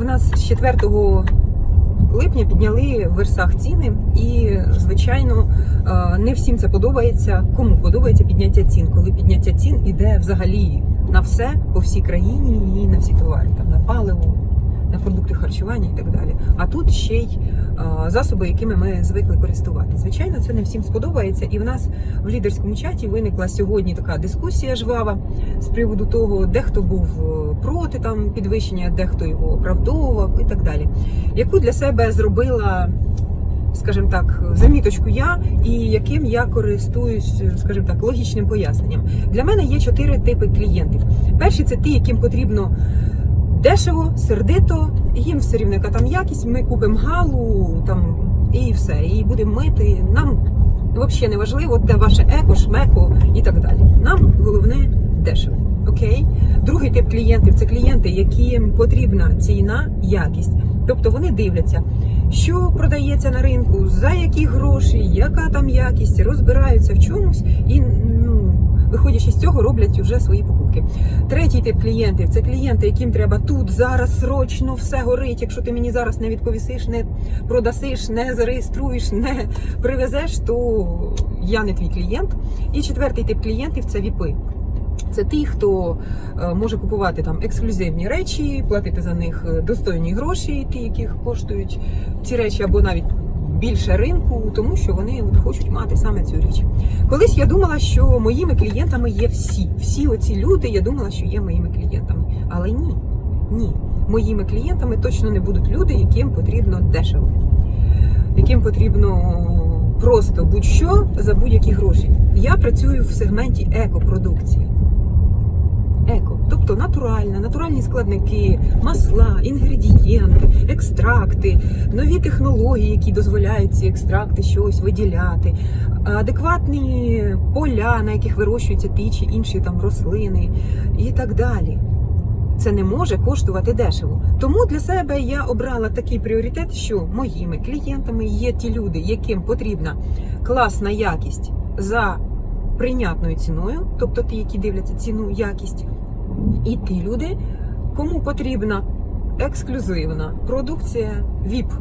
В нас з 4 липня підняли в версах ціни, і звичайно е, не всім це подобається. Кому подобається підняття цін, коли підняття цін іде взагалі на все по всій країні і на всі товари, там на паливо, на продукти харчування і так далі. А тут ще й засоби, якими ми звикли користувати. Звичайно, це не всім сподобається. І в нас в лідерському чаті виникла сьогодні така дискусія жвава з приводу того, де хто був е, проти там підвищення, де хто його оправдовував і так далі. Яку для себе зробила, скажімо так, заміточку я і яким я користуюсь, скажімо так, логічним поясненням. Для мене є чотири типи клієнтів. Перші це ті, яким потрібно дешево, сердито, їм все рівно, яка там якість. Ми купимо галу там і все, і будемо мити. Нам взагалі не важливо, де ваше еко, шмеко і так далі. Нам головне дешево. Окей, другий тип клієнтів це клієнти, яким потрібна ціна, якість. Тобто вони дивляться, що продається на ринку, за які гроші, яка там якість, розбираються в чомусь і ну, виходячи з цього, роблять вже свої покупки. Третій тип клієнтів це клієнти, яким треба тут зараз срочно все горить. Якщо ти мені зараз не відповісиш, не продасиш, не зареєструєш, не привезеш, то я не твій клієнт. І четвертий тип клієнтів це віпи. Це ті, хто е, може купувати там ексклюзивні речі, платити за них е, достойні гроші, ті, яких коштують ці речі, або навіть більше ринку, тому що вони от хочуть мати саме цю річ. Колись я думала, що моїми клієнтами є всі. Всі оці люди, я думала, що є моїми клієнтами. Але ні, ні. Моїми клієнтами точно не будуть люди, яким потрібно дешево, яким потрібно просто будь-що за будь-які гроші. Я працюю в сегменті екопродукції. Тобто натуральна, натуральні складники, масла, інгредієнти, екстракти, нові технології, які дозволяють ці екстракти щось виділяти, адекватні поля, на яких вирощуються ті чи інші там рослини і так далі. Це не може коштувати дешево. Тому для себе я обрала такий пріоритет, що моїми клієнтами є ті люди, яким потрібна класна якість за прийнятною ціною, тобто ті, які дивляться ціну, якість, і ті люди, кому потрібна ексклюзивна продукція, ВІП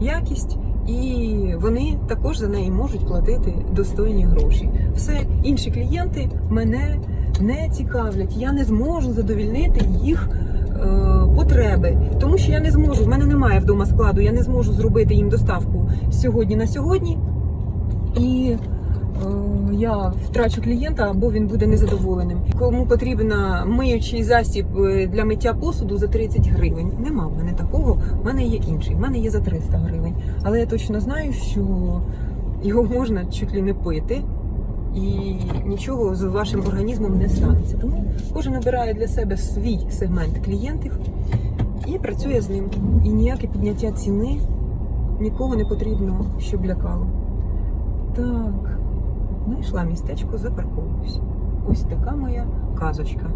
якість, і вони також за неї можуть платити достойні гроші. Все інші клієнти мене не цікавлять. Я не зможу задовільнити їх. е, Потреби, тому що я не зможу, в мене немає вдома складу, я не зможу зробити їм доставку сьогодні на сьогодні, і я втрачу клієнта або він буде незадоволеним. Кому потрібна миючий засіб е, для миття посуду за 30 гривень. Нема в мене такого. В мене є інший. В мене є за 300 гривень. Але я точно знаю, що його можна чуть ли не пити. І нічого з вашим організмом не станеться. Тому кожен обирає для себе свій сегмент клієнтів і працює з ним. І ніяке підняття ціни нікого не потрібно, щоб лякало. Так, знайшла містечко, запарковуюсь. Ось така моя казочка.